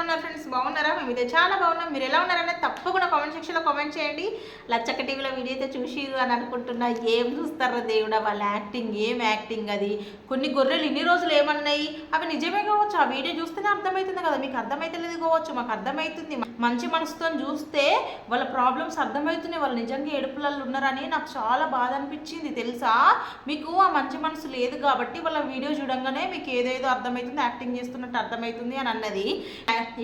ఉన్నారు ఫ్రెండ్స్ బాగున్నారా? మేము అయితే చాలా బాగున్నాం. మీరు ఎలా ఉన్నారనే తప్పకుండా కామెంట్ సెక్షన్లో కామెంట్ చేయండి. లచ్చక్క టీవీలో వీడియో అయితే చూసి అని అనుకుంటున్నా. ఏం చూస్తారో దేవుడా? వాళ్ళ యాక్టింగ్ ఏం యాక్టింగ్ అది? కొన్ని గొర్రెలు ఇన్ని రోజులు ఏమన్నాయి? అవి నిజమే కావచ్చు. ఆ వీడియో చూస్తేనే అర్థమవుతుంది కదా. మీకు అర్థమైతలేదు కావచ్చు. మాకు అర్థమవుతుంది మంచి మనసుతో చూస్తే వాళ్ళ ప్రాబ్లమ్స్ అర్థమవుతున్నాయి. వాళ్ళు నిజంగా ఏడుపులలో ఉన్నారని నాకు చాలా బాధ అనిపించింది. తెలుసా? మీకు ఆ మంచి మనసు లేదు కాబట్టి వాళ్ళ వీడియో చూడంగానే మీకు ఏదేదో అర్థమవుతుంది. యాక్టింగ్ చేస్తున్నట్టు అర్థమవుతుంది అని అన్నది.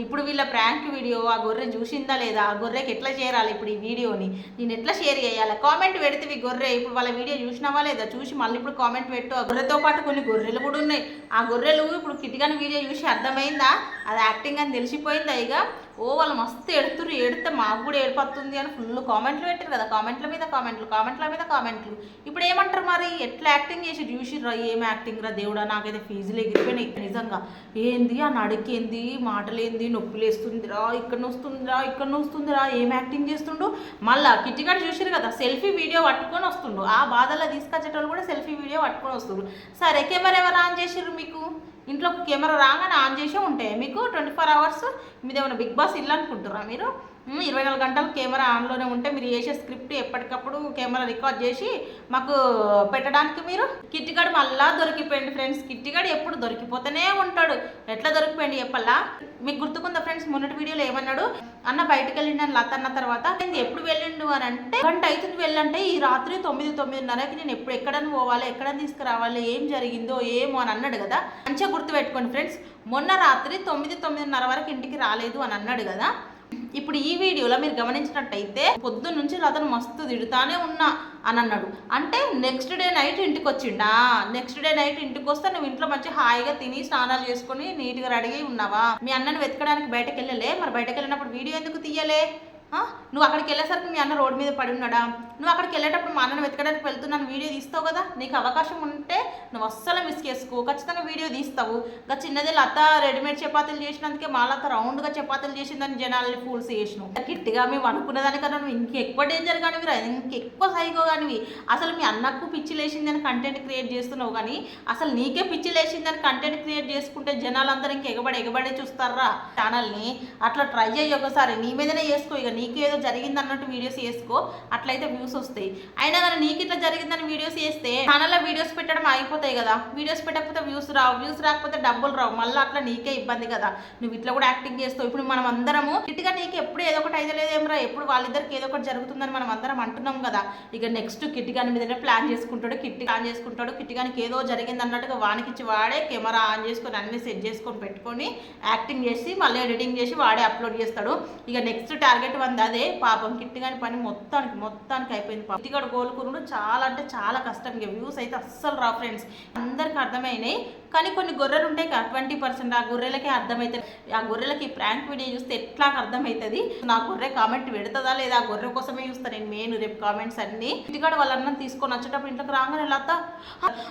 ఇప్పుడు వీళ్ళ ప్రాంక్ వీడియో ఆ గొర్రె చూసిందా లేదా? ఆ గొర్రెకి ఎట్లా చేరాలి ఇప్పుడు ఈ వీడియోని? నేను ఎట్లా షేర్ చేయాలి? కామెంట్ పెడితే ఈ గొర్రె. ఇప్పుడు వాళ్ళ వీడియో చూసినావా లేదా? చూసి మళ్ళీ ఇప్పుడు కామెంట్ పెట్టు. ఆ గొర్రెతో పాటు కొన్ని గొర్రెలు కూడా ఉన్నాయి. ఆ గొర్రెలు ఇప్పుడు కిటికాని వీడియో చూసి అర్థమైందా? అది యాక్టింగ్ అని తెలిసిపోయిందా ఇక? ఓ వాళ్ళు మస్తు ఎడుతురు ఎడితే మాకు కూడా ఏడిపోతుంది అని ఫుల్ కామెంట్లు పెట్టారు కదా. కామెంట్ల మీద కామెంట్లు కామెంట్ల మీద కామెంట్లు. ఇప్పుడు ఏమంటారు మరి? ఎట్లా యాక్టింగ్ చేసి చూసిర్రా? ఏం యాక్టింగ్ రా దేవుడా? నాకైతే ఫీజులు ఎగిరిపోయినాయి నిజంగా. ఏంది? ఆ నడికేంది? మాటలేంది? నొప్పులేస్తుందిరా? ఇక్కడ వస్తుందిరా ఇక్కడ వస్తుందిరా ఏం యాక్టింగ్ చేస్తుండు? మళ్ళా కిటికాడు చూసిరు కదా సెల్ఫీ వీడియో పట్టుకొని వస్తుండు. ఆ బాధలో తీసుకొచ్చేటోళ్ళు కూడా సెల్ఫీ వీడియో పట్టుకొని వస్తుండ్రు. సరే కెమెరా ఎవరు ఆన్ చేసిర్రు మీకు? ఇంట్లో కెమెరా రాగానే ఆన్ చేసే ఉంటాయి? మీకు ట్వంటీ ఫోర్ అవర్స్ మీద ఏమైనా బిగ్ బాస్ ఇల్లు అనుకుంటారా మీరు? ఇరవై నాలుగు గంటలు కెమెరా ఆన్లోనే ఉంటే మీరు చేసే స్క్రిప్ట్ ఎప్పటికప్పుడు కెమెరా రికార్డ్ చేసి మాకు పెట్టడానికి మీరు? కిట్టిగాడు మళ్ళా దొరికిపోయింది ఫ్రెండ్స్. కిట్టిగాడు ఎప్పుడు దొరికిపోతూనే ఉంటాడు. ఎట్లా దొరికిపోయింది చెప్పల్లా మీకు గుర్తుకుందా ఫ్రెండ్స్ మొన్నటి వీడియోలో ఏమన్నాడు? అన్న బయటకు వెళ్ళిండు లత అన్న తర్వాత నేను ఎప్పుడు వెళ్ళిండు? అని అంటే గంట అవుతుంది వెళ్ళంటే ఈ రాత్రి తొమ్మిది తొమ్మిదిన్నరకి నేను ఎప్పుడు ఎక్కడని పోవాలి ఎక్కడని తీసుకురావాలి ఏం జరిగిందో ఏమో అని అన్నాడు కదా. మంచిగా గుర్తుపెట్టుకోండి ఫ్రెండ్స్. మొన్న రాత్రి తొమ్మిది తొమ్మిదిన్నర వరకు ఇంటికి రాలేదు అని అన్నాడు కదా. ఇప్పుడు ఈ వీడియోలో మీరు గమనించినట్టయితే పొద్దున్న నుంచి అతను మస్తు తిడుతానే ఉన్నా అని అన్నాడు. అంటే నెక్స్ట్ డే నైట్ ఇంటికి వచ్చిండా? నెక్స్ట్ డే నైట్ ఇంటికి వస్తే నువ్వు ఇంట్లో మంచి హాయిగా తిని స్నానాలు చేసుకుని నీట్గా రెడీ అయి ఉన్నావా? మీ అన్నని వెతకడానికి బయటకు వెళ్ళలే? మరి బయటకు వెళ్ళినప్పుడు వీడియో ఎందుకు తీయలే? నువ్వు అక్కడికి వెళ్ళేసరికి మీ అన్న రోడ్డు మీద పడి ఉన్నాడా? నువ్వు అక్కడికి వెళ్ళేటప్పుడు మా అన్నను వెతకడానికి వెళ్తున్నాను వీడియో తీస్తావు కదా? నీకు అవకాశం ఉంటే నువ్వు అస్సలు మిస్ చేసుకో. ఖచ్చితంగా వీడియో తీస్తావు. ఇంకా చిన్నది లత రెడీమేడ్ చపాతీలు చేసినందుకే మా లత రౌండ్గా చపాతీలు చేసిందని జనాల్ని ఫూల్స్ చేసినావు. గిట్టిగా మేము అనుకున్న దానికన్నా నువ్వు ఇంకెక్కువ డేంజర్ కానివి రా ఇంకెక్కువ సైకో కానివి. అసలు మీ అన్నకు పిచ్చి లేచిందని కంటెంట్ క్రియేట్ చేస్తున్నావు కానీ అసలు నీకే పిచ్చి లేచిందని కంటెంట్ క్రియేట్ చేసుకుంటే జనాలందరూ ఇంక ఎగబడి ఎగబడే చూస్తారా? ఛానల్ని అట్లా ట్రై చేయి ఒకసారి. నీ మీదనే చేసుకో. ఇక నీకేదో జరిగింది అన్నట్టు వీడియోస్ చేసుకో. అట్లయితే వ్యూస్ వస్తాయి. అయినా కానీ నీకు ఇట్లా జరిగిందని వీడియోస్ చేస్తే ఛానల్లో వీడియోస్ పెట్టడం అయిపోతాయి కదా. వీడియోస్ పెట్టకపోతే వ్యూస్ రావు. వ్యూస్ రాకపోతే డబ్బులు రావు. మళ్ళీ అట్లా నీకే ఇబ్బంది కదా. నువ్వు ఇట్లా కూడా యాక్టింగ్ చేస్తావు. ఇప్పుడు మనం అందరము ఇటుగా నీకు ఎప్పుడు ఏదో ఒకటి అయితే లేదేమరా ఎప్పుడు వాళ్ళిద్దరికి ఏదో ఒకటి జరుగుతుందని మనం అందరం అంటున్నాం కదా. ఇక నెక్స్ట్ కిట్ గాని మీదనే ప్లాన్ చేసుకుంటాడు. కిట్ ప్లాన్ చేసుకుంటాడు. కిట్ గానికి ఏదో జరిగింది అన్నట్టుగా వానికిచ్చి వాడే కెమెరా ఆన్ చేసుకొని అన్ని సెట్ చేసుకొని పెట్టుకొని యాక్టింగ్ చేసి మళ్ళీ ఎడిటింగ్ చేసి వాడే అప్లోడ్ చేస్తాడు. ఇక నెక్స్ట్ టార్గెట్ వంద అదే. పాపం కిట్ గాని పని మొత్తానికి మొత్తానికి అయిపోయింది పాపం. కిట్టిగాడు చాలా అంటే చాలా కష్టం. ఇక వ్యూస్ అయితే అస్సలు రా ఫ్రెండ్స్ అందరికి అర్థమైనాయి. కానీ కొన్ని గొర్రెలు ఉంటాయి కదా ట్వంటీ పర్సెంట్ ఆ గొర్రెలకే అర్థమవుతుంది ఆ గొర్రెలకి ప్రాంక్ వీడియో చూస్తే ఎట్లా అర్థమవుతుంది నా గొర్రె కామెంట్ పెడుతుందా లేదా ఆ గొర్రె కోసమే చూస్తాను నేను మెయిన్ రేపు కామెంట్స్ అన్ని. ఇంటికాడ వాళ్ళన్న తీసుకొని వచ్చేటప్పుడు ఇంట్లోకి రాగానే లత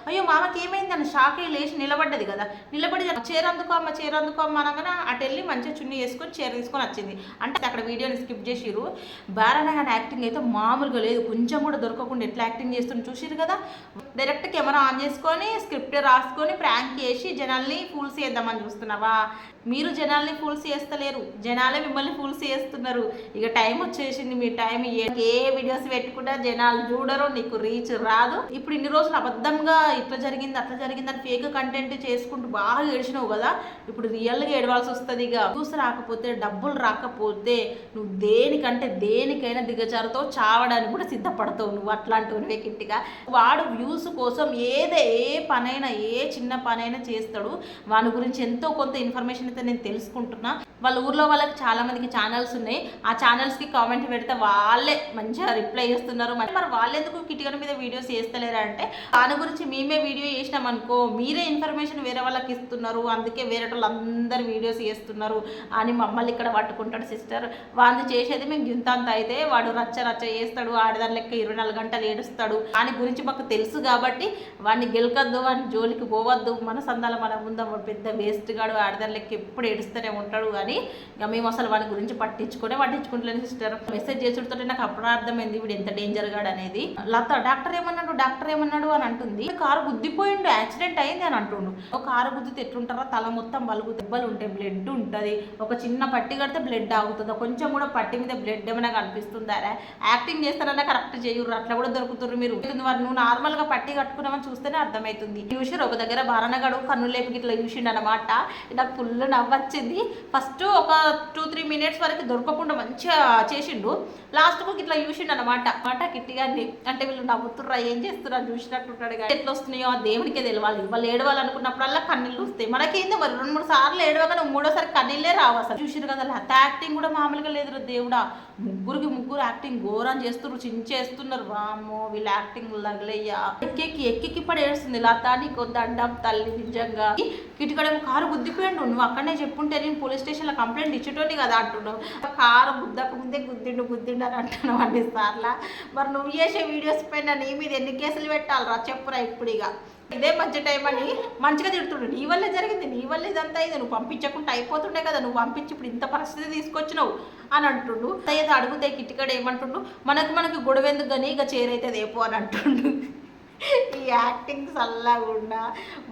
అయ్యో మామకి ఏమైంది? అని షాక్ అయ్యి లేచి నిలబడ్డది కదా. నిలబడి చీర అందుకో అమ్మ చీర అందుకో అమ్మ అనగానే అటు వెళ్ళి మంచిగా చున్నీ వేసుకొని చీర తీసుకొని వచ్చింది. అంటే అక్కడ వీడియోని స్కిప్ చేసిరు బారానే కానీ యాక్టింగ్ అయితే మామూలుగా లేదు. కొంచెం కూడా దొరకకుండా ఎట్లా యాక్టింగ్ చేస్తుండే చూసిరు కదా? డైరెక్ట్ కెమెరా ఆన్ చేసుకొని స్క్రిప్ట్ రాసుకొని ప్రాంక్ చేసి జనాల్ని ఫూల్స్ చేద్దామని చూస్తున్నావా? మీరు జనాల్ని ఫూల్స్ చేస్తలేరు. జనాలే మిమ్మల్ని ఫూల్స్ చేస్తున్నారు. ఇక టైం వచ్చేసింది మీ టైం ఏ వీడియోస్ పెట్టుకుంటా జనాలు చూడరు నీకు రీచ్ రాదు. ఇప్పుడు ఇన్ని రోజులు అబద్ధంగా ఇట్లా జరిగింది అట్లా జరిగింది అని ఫేక్ కంటెంట్ చేసుకుంటూ బాగా ఏడిచినావు కదా? ఇప్పుడు రియల్గా ఏడవాల్సి వస్తుంది ఇక. చూసి రాకపోతే డబ్బులు రాకపోతే నువ్వు దేనికంటే దేనికైనా దిగజారుతో చావడానికి కూడా సిద్ధపడతావు నువ్వు అట్లాంటివి కిట్టిగా వాడు వ్యూస్ కోసం ఏదే ఏ పనైనా ఏ చిన్న పనైనా చేస్తాడు. వాని గురించి ఎంతో కొంత ఇన్ఫర్మేషన్ అయితే నేను తెలుసుకుంటున్నా. వాళ్ళ ఊర్లో వాళ్ళకి చాలా మందికి ఛానల్స్ ఉన్నాయి. ఆ ఛానల్స్కి కామెంట్ పెడితే వాళ్ళే మంచిగా రిప్లై చేస్తున్నారు. మరి మరి వాళ్ళెందుకు కిటికల మీద వీడియోస్ చేస్తలేరా అంటే దాని గురించి మేమే వీడియో చేసినాం అనుకో మీరే ఇన్ఫర్మేషన్ వేరే వాళ్ళకి ఇస్తున్నారు. అందుకే వేరే వాళ్ళు అందరు వీడియోస్ చేస్తున్నారు అని మమ్మల్ని ఇక్కడ పట్టుకుంటాడు సిస్టర్. వాళ్ళు చేసేది మేము గింతంత అయితే వాడు రచ్చ రచ్చ చేస్తాడు ఆడదాని లెక్క ఇరవై నాలుగు గంటలు ఏడుస్తాడు. దాని గురించి మాకు తెలుసు కాబట్టి వాడిని గెలకద్దు వాడిని జోలికి పోవద్దు. మన సందాల మన ముందు వాడు పెద్ద వేస్ట్ గాడు లెక్క ఎప్పుడు ఏడుస్తూనే ఉంటాడు కానీ ఇక మేము అసలు వాడి గురించి పట్టించుకునే పట్టించుకుంటలేను సిస్టర్ మెసేజ్ చేసుడుతుంటే నాకు అప్పుడు అర్థమైంది వీడు ఎంత డేంజర్ గాడు అనేది. లత డాక్టర్ ఏమన్నాడు? డాక్టర్ ఏమన్నాడు? అని అంటుంది. కారు గుద్దిపోయిండు యాక్సిడెంట్ అయింది అని అంటుండు. ఒక కారు గుద్దితే ఎట్లుంటారా? తల మొత్తం బలుగు దెబ్బలు ఉంటాయి బ్లడ్ ఉంటుంది. ఒక చిన్న పట్టి కడితే బ్లడ్ ఆగుతుంది. కొంచెం కూడా పట్టి మీద బ్లడ్ ఏమైనా కనిపిస్తుందా యాక్టింగ్ చేస్తారన్న కరెక్ట్ చేయుర్రు అట్లా కూడా దొరుకుతుర్రు మీరు. వారు నువ్వు నార్మల్గా పట్టి కట్టుకున్నామని చూస్తేనే అర్థమవుతుంది చూసిరు ఒక దగ్గర బారణగాడు కన్ను లేపి ఇట్లా చూసిండు అనమాట నాకు ఫుల్ నవ్వొచ్చింది. ఫస్ట్ ఒక టూ త్రీ మినిట్స్ వరకు దొరకకుండా మంచిగా చేసిండు. లాస్ట్కు ఇట్లా చూసిండు అనమాట మాట కిట్టిగాన్ని అంటే వీళ్ళు నవ్వుతుర్రా ఏం చేస్తున్నా చూసినట్టుంటాడు కానీ ఎట్లా వస్తున్నాయో ఆ దేవునికే తెలియాలి వాళ్ళు ఏడవాలనుకున్నప్పుడల్లా కన్నీళ్ళు వస్తాయి. మనకేందో మరి? రెండు మూడు సార్లు ఏడవగానే మూడోసారి కన్నీళ్ళే రావు అసలు. చూసిరు కదా లత యాక్టింగ్ కూడా మామూలుగా లేదు దేవుడా. ముగ్గురికి ముగ్గురు యాక్టింగ్ ఘోరం చేస్తున్నారు చేస్తున్నారు వామ్మో వీళ్ళ యాక్టింగ్ లగలయ్యా ఎక్కెక్కి ఎక్కి పడేస్తుంది లతాని నీకు దండం తల్లి నిజంగా. కిటికడేమో కారు గుద్దిపోయాడు నువ్వు. అక్కడనే చెప్పుంటే నేను పోలీస్ స్టేషన్లో కంప్లైంట్ ఇచ్చేటోని కదా అంటున్నావు. కారు గుద్దక ముందే గుద్దిండు గుద్దిండు అని అంటున్నావు అన్ని సార్లా. మరి నువ్వు చేసే వీడియోస్ పైన నీ మీద ఎన్ని కేసులు పెట్టాలరా? చెప్పురా ఇప్పుడు ఇక. ఇదే మధ్య టైం అని మంచిగా తిడుతుండు. నీ వల్లే జరిగింది నీ వల్లే ఇదంతా ఇది నువ్వు పంపించకుండా అయిపోతుండే కదా నువ్వు పంపించి ఇప్పుడు ఇంత పరిస్థితి తీసుకొచ్చినావు అని అంటుండు. ఏదో అడుగుతే కిటికడ ఏమంటుండు? మనకు మనకి గొడవ ఎందుకు కానీ ఇక చేరైతే ఏపో అని అంటుండు. ఈ యాక్టింగ్ చల్లకుండా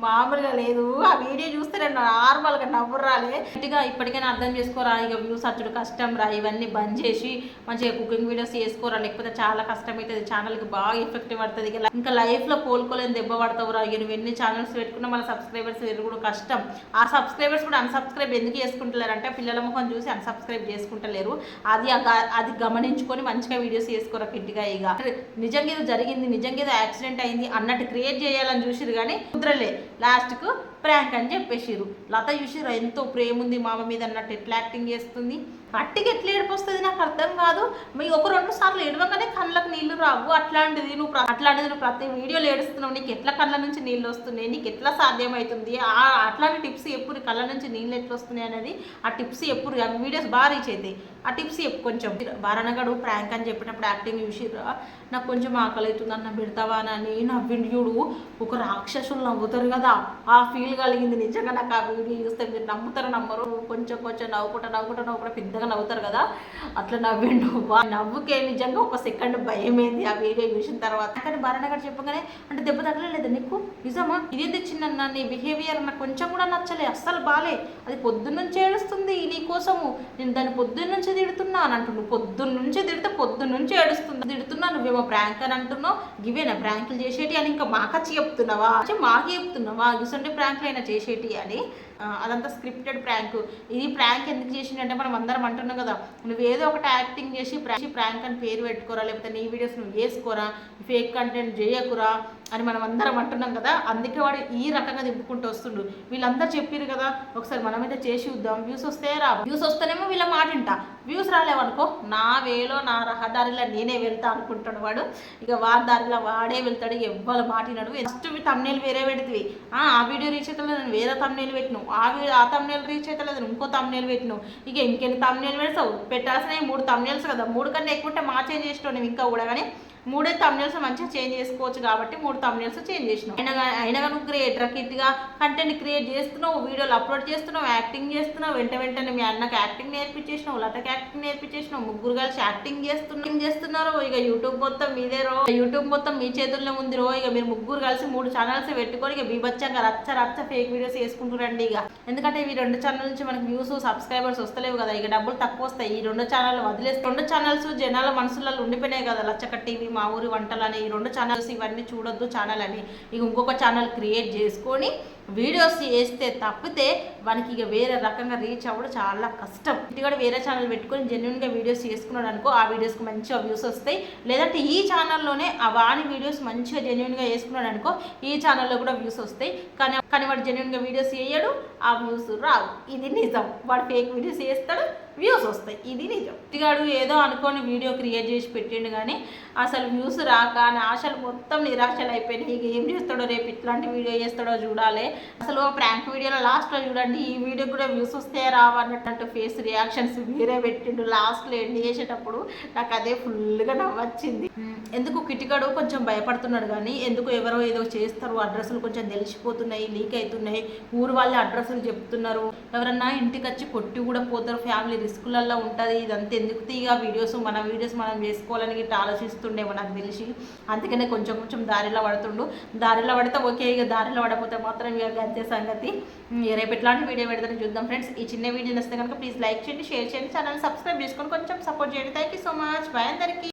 మామూలుగా లేదు. ఆ వీడియో చూస్తే నేను నార్మల్గా నవ్వు రాలే గట్టిగా ఇప్పటికైనా అర్థం చేసుకోరా ఇక వ్యూస్ అచ్చుడు కష్టం రా ఇవన్నీ బంద్ చేసి మంచిగా కుకింగ్ వీడియోస్ చేసుకోరా లేకపోతే చాలా కష్టం అవుతుంది ఛానల్కి బాగా ఎఫెక్ట్ పడుతుంది. ఇక ఇంకా లైఫ్లో కోలుకోలేని దెబ్బ పడతావు రా ఇక నువ్వు ఎన్ని ఛానల్స్ పెట్టుకున్నా మన సబ్స్క్రైబర్స్ కూడా కష్టం. ఆ సబ్స్క్రైబర్స్ కూడా అన్సబ్స్క్రైబ్ ఎందుకు చేసుకుంటలేరు అంటే పిల్లల ముఖం చూసి అన్సబ్స్క్రైబ్ చేసుకుంటలేరు. అది అది గమనించుకొని మంచిగా వీడియోస్ చేసుకోరా కిట్టిగా ఇక. నిజంగా ఏదో జరిగింది నిజంగా ఏదో యాక్సిడెంట్ అయింది అన్నట్టు క్రియేట్ చేయాలని చూసిరు కానీ కుదరలే. లాస్ట్కు ప్రాంక్ అని చెప్పేసిరు లత చూసిరు ఎంతో ప్రేమ ఉంది మామ మీద అన్నట్టు ఎట్లా యాక్టింగ్ చేస్తుంది. అట్టికి ఎట్లా ఏడిపోస్తుంది నాకు అర్థం కాదు. మీ ఒక రెండు సార్లు ఏడవగానే కళ్ళకు నీళ్ళు రావు. అట్లాంటిది నువ్వు అట్లాంటిది నువ్వు ప్రతి వీడియోలో ఏడుస్తున్నావు. నీకు ఎట్లా కళ్ళ నుంచి నీళ్ళు వస్తున్నాయి? నీకు ఎట్లా సాధ్యమవుతుంది ఆ అట్లాంటి టిప్స్ ఎప్పుడు కళ్ళ నుంచి నీళ్ళు ఎట్లా వస్తున్నాయి అనేది ఆ టిప్స్ ఎప్పుడు ఆ వీడియోస్ బాగా రీచ్ అవుతాయి ఆ టిప్స్ చెప్పు కొంచెం. బారణగడు ప్రాంక్ అని చెప్పినప్పుడు యాక్టింగ్ చూసిరా నాకు కొంచెం ఆకలి అవుతుంది అన్న పెడతావా అని నవ్విండు చూడు. ఒక రాక్షసులు నవ్వుతారు కదా ఆ ఫీల్ కలిగింది నిజంగా నాకు ఆ వీడియో చూస్తే మీరు నమ్ముతారు నమ్మరు కొంచెం కొంచెం నవ్వుకుంటా నవ్వుకుంటా నవ్వుకుంటా పెద్దగా నవ్వుతారు కదా అట్లా నవ్విండు. వా నవ్వుకే నిజంగా ఒక సెకండ్ భయమైంది ఆ వీడియో చూసిన తర్వాత. కానీ బారణగడు చెప్పగానే అంటే దెబ్బ తగలలేదు నీకు? నిజమా? ఇదేంది చిన్న నీ బిహేవియర్ నాకు కొంచెం కూడా నచ్చలే అస్సలు బాలే. అది పొద్దున్నుంచి ఏడుస్తుంది నీ కోసము. నేను దాన్ని పొద్దున్నుంచి తిడుతున్నా అని అంటుండు పొద్దున్నుంచి తిడితే పొద్దున్నుంచి ఏడుస్తుంది. తిడుతున్నా నువ్వేమో ప్రాంక్ అని అంటున్నావు. గివేనా ప్రాంకులు చేసేటి అని ఇంకా మాకచ్చి చెప్తున్నావా? మాకే చెప్తున్నావా? గిసంటే ప్రాంక్ ప్రాంక్లైనా చేసేటి అని అదంతా స్క్రిప్టెడ్ ప్రాంక్ ఇది ప్రాంక్ ఎందుకు చేసిందంటే మనం అందరం అంటున్నాం కదా నువ్వు ఏదో ఒకటి యాక్టింగ్ చేసి ప్రాంక్ ప్రాంక్ అని పేరు పెట్టుకోరా లేకపోతే నీ వీడియోస్ నువ్వు వేసుకోరా ఫేక్ కంటెంట్ చేయకురా అని మనం అందరం అంటున్నాం కదా అందుకే వాడు ఈ రకంగా దింపుకుంటూ వస్తుండు. వీళ్ళందరూ చెప్పారు కదా ఒకసారి మనమైతే చేసి చూద్దాం వ్యూస్ వస్తే రా. వ్యూస్ వస్తేనేమో వీళ్ళ మాట వింటా. వ్యూస్ రాలేవనుకో నా వేలో నా రహదారిలో నేనే వెళ్తా అనుకుంటాడు వాడు. ఇక వారి దారిలో వాడే వెళ్తాడు ఎవ్వరు మాటినాడు ఫస్ట్ తమ్నేలు వేరే పెడితే ఆ వీడియో రీచ్ అయితే నేను వేరే తమ్నేలు పెట్టినావు ఆ వీడియో ఆ తమ్నేలు రీచ్ అయితే లేదు ఇంకో తమ్నేలు పెట్టినావు ఇక ఇంకెన్ని తమ్నేలు పెడతావు పెట్టాల్సిన మూడు తమ్నేల్స్ కదా. మూడు కన్నా ఎక్కువ ఉంటే మా చేంజ్ చేసినావు ఇంకా కూడా కానీ మూడే తమ్నేల్స్ మంచిగా చేంజ్ చేసుకోవచ్చు కాబట్టి మూడు తమ్నేల్స్ చేంజ్ చేసినావు అయినా అయినా కానీ నువ్వు గ్రేట్ కంటెంట్ క్రియేట్ చేస్తున్నావు వీడియోలు అప్లోడ్ చేస్తున్నావు యాక్టింగ్ చేస్తున్నావు వెంట వెంటనే మీ అన్నకి యాక్టింగ్ నేర్పించేసినావు లతకి యాక్టింగ్ నేర్పించేసినావు ముగ్గురు కలిసి యాక్టింగ్ చేస్తున్నా చేస్తున్నారు? ఇక యూట్యూబ్ మొత్తం మీదే రో. యూట్యూబ్ మొత్తం మీ చేతుల్లో ఉంది రో. ఇక మీరు ముగ్గురు కలిసి మూడు ఛానల్స్ పెట్టుకొని ఇక బీభత్సంగా రచ్చ రచ్చ ఫేక్ వీడియోస్ వేసుకుంటారండి ఇక. ఎందుకంటే ఈ రెండు ఛానల్ నుంచి మనకి వ్యూస్ సబ్స్క్రైబర్స్ వస్తలేవు కదా. ఇక డబ్బులు తక్కువ వస్తాయి. ఈ రెండు ఛానల్ వదిలేస్తే రెండు ఛానల్స్ జనాల మనసులలో ఉండిపోయినాయి కదా లచ్చక టీవీ మా ఊరి వంటలు అని ఈ రెండు ఛానల్స్ ఇవన్నీ చూడొద్దు ఛానల్ అని. ఇక ఇంకొక ఛానల్ క్రియేట్ చేసుకొని వీడియోస్ చేస్తే తప్పితే వానికి ఇక వేరే రకంగా రీచ్ అవ్వడం చాలా కష్టం. ఇది కూడా వేరే ఛానల్ పెట్టుకొని జెన్యున్గా వీడియోస్ చేసుకున్నాడు అనుకో ఆ వీడియోస్కి మంచిగా వ్యూస్ వస్తాయి. లేదంటే ఈ ఛానల్లోనే ఆ వాని వీడియోస్ మంచిగా జెన్యున్గా వేసుకున్నాడు అనుకో ఈ ఛానల్లో కూడా వ్యూస్ వస్తాయి. కానీ కానీ వాడు జెన్యున్గా వీడియోస్ చేయడు ఆ వ్యూస్ రావు. ఇది నిజం. వాడు ఫేక్ వీడియోస్ చేస్తాడు వ్యూస్ వస్తాయి. ఇది నిజం. ఇటుగాడు ఏదో అనుకోని వీడియో క్రియేట్ చేసి పెట్టిండు కానీ అసలు వ్యూస్ రాక నా ఆశలు మొత్తం నిరాశలు అయిపోయినాయి. ఇక ఏం చేస్తాడో రేపు ఇట్లాంటి వీడియో చేస్తాడో చూడాలి. అసలు ప్రాంక్ వీడియోలో లాస్ట్లో చూడండి ఈ వీడియో కూడా వ్యూస్ వస్తే రావు అన్నట్టు ఫేస్ రియాక్షన్స్ వేరే పెట్టిండు. లాస్ట్లో ఎండ్ చేసేటప్పుడు నాకు అదే ఫుల్గా నవ్వొచ్చింది. ఎందుకు కిటికాడు కొంచెం భయపడుతున్నాడు కానీ ఎందుకు ఎవరో ఏదో చేస్తారు అడ్రస్లు కొంచెం తెలిసిపోతున్నాయి లీక్ అవుతున్నాయి ఊరు వాళ్ళే అడ్రస్లు చెప్తున్నారు. ఎవరన్నా ఇంటికి వచ్చి కొట్టి కూడా పోతారు ఫ్యామిలీ రిస్కులలో ఉంటుంది. ఇదంతా ఎందుకు తీగా వీడియోస్ మన వీడియోస్ మనం చేసుకోవాలని ఇట్లా ఆలోచిస్తుండేమో నాకు తెలిసి. అందుకనే కొంచెం కొంచెం దారిలో పడుతుండు. దారిలో పడితే ఓకే ఇక దారిలో పడకపోతే మాత్రం ఇక అంతే సంగతి. రేపు ఎట్లాంటి వీడియో పెడతాను చూద్దాం ఫ్రెండ్స్. ఈ చిన్న వీడియో నచ్చితే కనుక ప్లీజ్ లైక్ చేయండి షేర్ చేయండి ఛానల్ సబ్స్క్రైబ్ చేసుకొని కొంచెం సపోర్ట్ చేయండి. Thank you so much bye అందరికీ.